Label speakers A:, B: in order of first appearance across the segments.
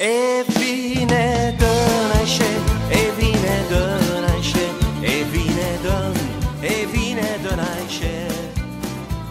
A: Evine dön Ayşe, evine dön Ayşe, evine dön, evine dön Ayşe,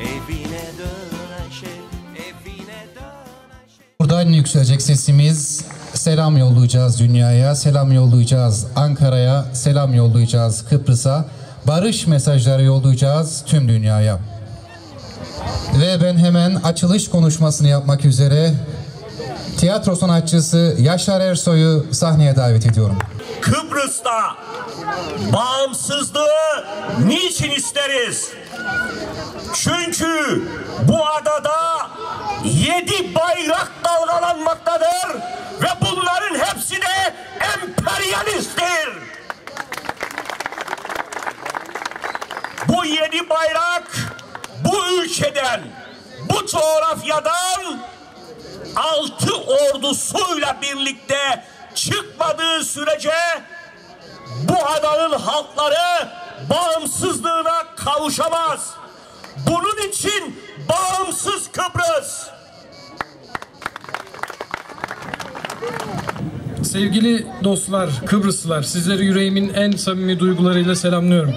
A: evine dön Ayşe, evine dön Ayşe.
B: Buradan yükselecek sesimiz selam yollayacağız dünyaya, selam yollayacağız Ankara'ya, selam yollayacağız Kıbrıs'a, barış mesajları yollayacağız tüm dünyaya. Ve ben hemen açılış konuşmasını yapmak üzere tiyatro sanatçısı Yaşar Ersoy'u sahneye davet ediyorum.
C: Kıbrıs'ta bağımsızlığı niçin isteriz? Çünkü bu adada yedi bayrak dalgalanmaktadır ve bunların hepsi de emperyalisttir. Bu yedi bayrak bu ülkeden, bu coğrafyadan altı ordusuyla birlikte çıkmadığı sürece bu adanın halkları bağımsızlığına kavuşamaz. Bunun için bağımsız Kıbrıs.
D: Sevgili dostlar, Kıbrıslılar, sizleri yüreğimin en samimi duygularıyla selamlıyorum.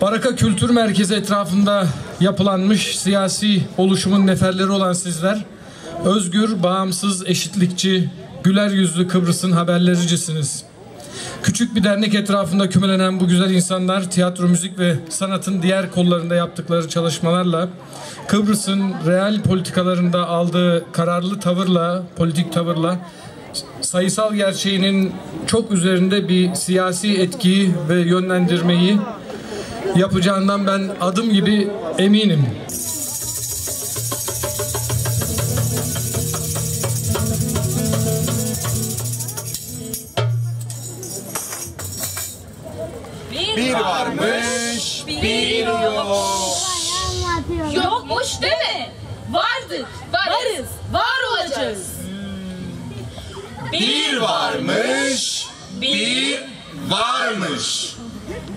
D: Baraka Kültür Merkezi etrafında yapılanmış siyasi oluşumun neferleri olan sizler, özgür, bağımsız, eşitlikçi, güler yüzlü Kıbrıs'ın haberlericisiniz. Küçük bir dernek etrafında kümelenen bu güzel insanlar tiyatro, müzik ve sanatın diğer kollarında yaptıkları çalışmalarla Kıbrıs'ın real politikalarında aldığı kararlı tavırla, politik tavırla sayısal gerçeğinin çok üzerinde bir siyasi etkiyi ve yönlendirmeyi yapacağından ben adım gibi eminim.
E: Bir varmış, bir yok.
F: Yokmuş değil mi? Vardık, varız, var olacağız.
E: Bir varmış, bir varmış.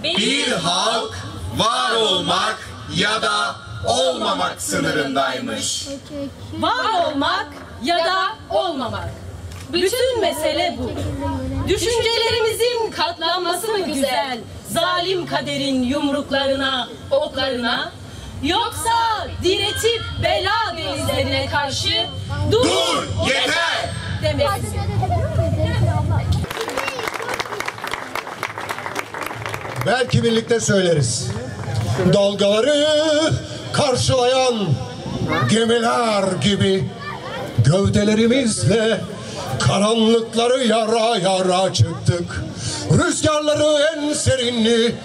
E: Bir halk var olmak ya da olmamak sınırındaymış.
F: Var olmak ya da olmamak. Bütün mesele bu. Düşüncelerimizin katlanması mı güzel? Zalim kaderin yumruklarına, oklarına? Yoksa diretip bela denizlerine karşı dur,
E: Dur, yeter!
F: demesi mi?
G: Belki birlikte söyleriz. Dalgaları karşılayan gemiler gibi gövdelerimizle karanlıkları yara yara çıktık. Rüzgarları en serinli,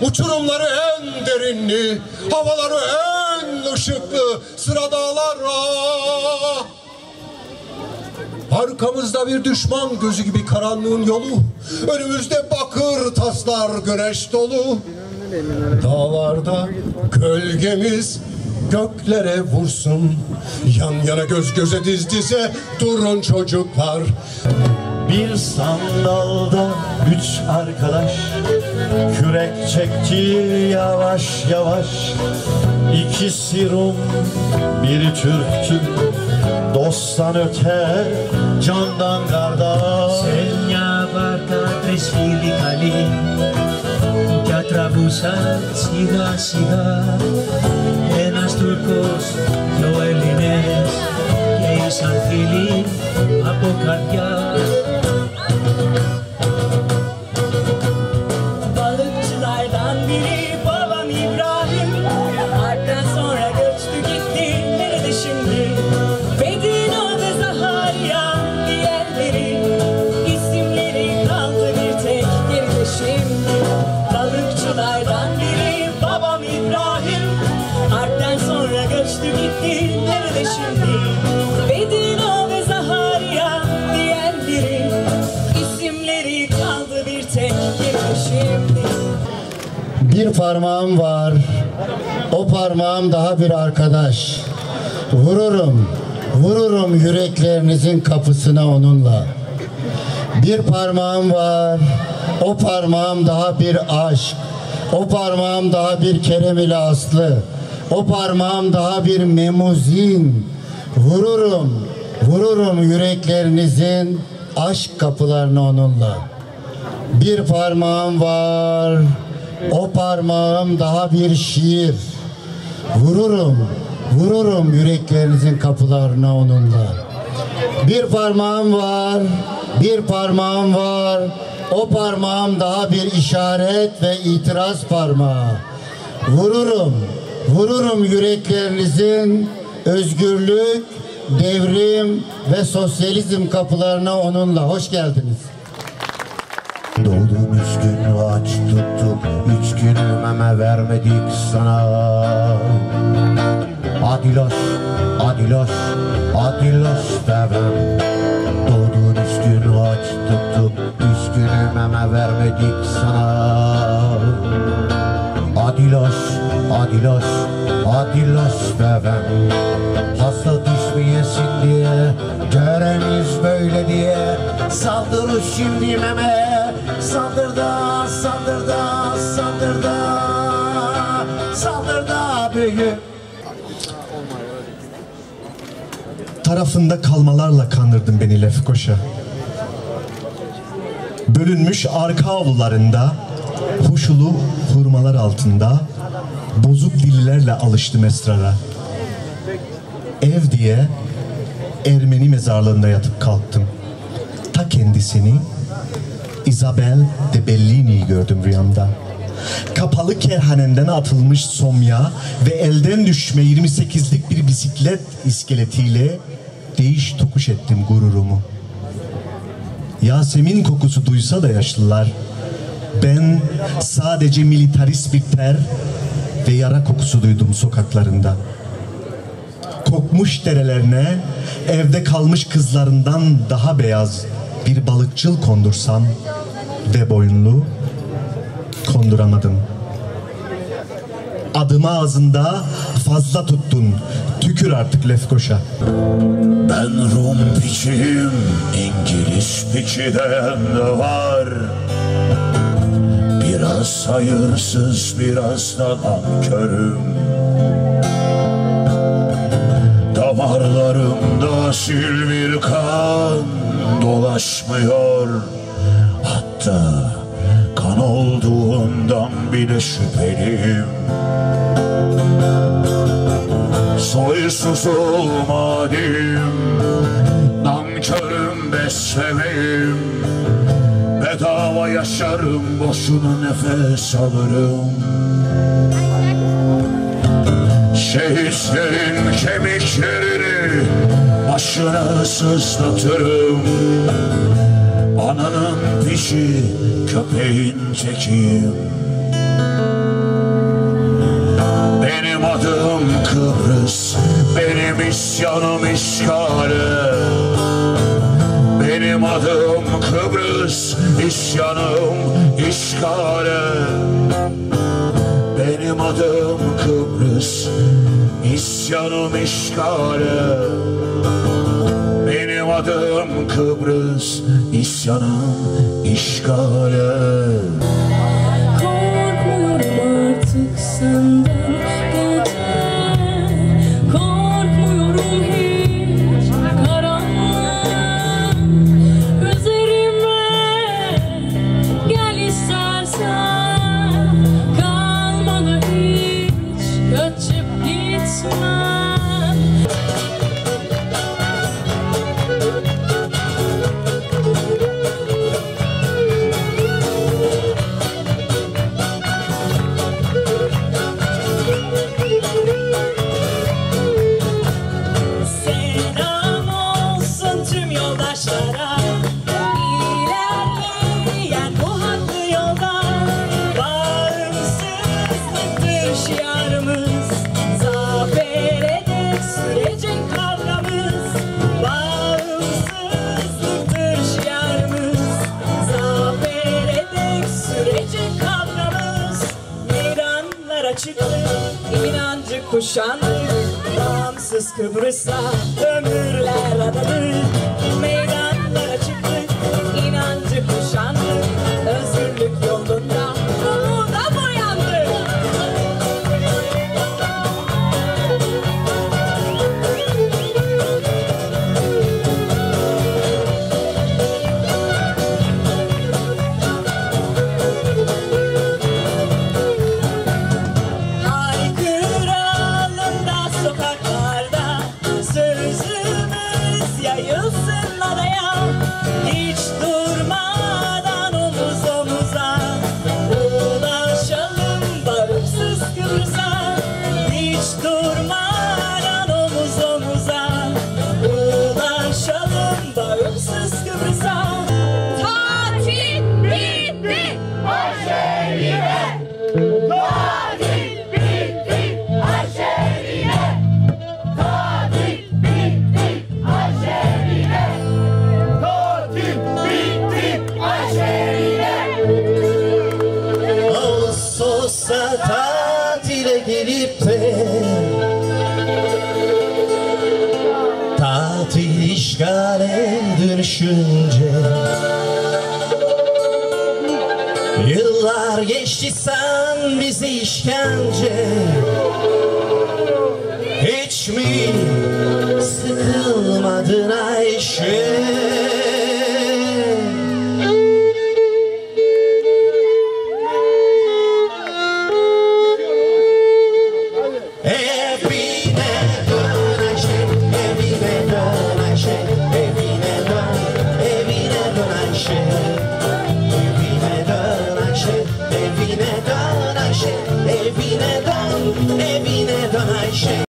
G: uçurumları en derinli, havaları en ışıklı sıra dağlara. Arkamızda bir düşman gözü gibi karanlığın yolu. Önümüzde bakır taslar güneş dolu. Dağlarda gölgemiz göklere vursun. Yan yana göz göze diz dize durun çocuklar.
H: Bir sandalda üç arkadaş Kürek çekti yavaş yavaş İkisi Rum, biri Türktü Dosttan öte, candan kardeş
I: Segna barca tres fili
J: τραβούσα σιγά σιγά. Ένας Τούρκος, δυο Έλληνες. Και ήσαν φίλοι από
G: καρδιά. Parmağım var. O parmağım daha bir arkadaş. Vururum, vururum yüreklerinizin kapısına onunla. Bir parmağım var. O parmağım daha bir aşk.
K: O parmağım daha bir Kerem ile Aslı. O parmağım daha bir Memuzin. Vururum, vururum yüreklerinizin aşk kapılarını onunla. Bir parmağım var, o parmağım daha bir şiir. Vururum, vururum yüreklerinizin kapılarına onunla. Bir parmağım var, bir parmağım var. O parmağım daha bir işaret ve itiraz parmağı. Vururum, vururum yüreklerinizin özgürlük, devrim ve sosyalizm kapılarına onunla. Hoş geldiniz.
L: Doğdun üç gün aç tuttuk Üç gün meme vermedik sana. Adiloş, adiloş, adiloş devem Doğdun üç gün aç tuttuk Üç gün meme vermedik sana. Adiloş, adiloş, adiloş devem Hasta düşmeyesin diye Göremiz böyle diye. Saldırır şimdi meme Saldır da, saldır da, saldır da Saldır da büyük
M: tarafında kalmalarla kandırdın beni Lefkoşa. Bölünmüş arka avlularında, huşulu hurmalar altında, bozuk dillerle alıştım esrara. Ev diye Ermeni mezarlığında yatıp kalktım. Ta kendisini Isabel de Bellini'yi gördüm rüyamda. Kapalı kerhanenden atılmış somya ve elden düşme 28'lik bir bisiklet iskeletiyle değiş tokuş ettim gururumu. Yasemin kokusu duysa da yaşlılar, ben sadece militarist bir ter ve yara kokusu duydum sokaklarında. Kokmuş derelerine evde kalmış kızlarından daha beyaz bir balıkçıl kondursam ve boynlu konduramadım. Adımı ağzında fazla tuttun. Tükür artık Lefkoşa.
L: Ben Rum piçiyim, İngiliz piçiden de var. Biraz hayırsız, biraz da nankörüm. Damarlarımda sil bir kan dolaşmıyor. Hatta kan olduğundan bile şüpheliyim. Soysuz olmadım Nankörüm beslemeyim Bedava yaşarım Boşuna nefes alırım Şehitlerin kemiklerini Başına sızlatırım. Ananın pişi Köpeğin tekiyim Benim adım Kıbrıs Benim isyanım işgali Benim adım Kıbrıs İsyanım işgali Benim adım Kıbrıs İsyanım işgali Benim adım Kıbrıs İsyanım işgali
N: kuşandık Bağımsız Kıbrıs'a ömürler adadık
A: işgale dönüşünce Yıllar geçti sen bizi işkence Hiç mi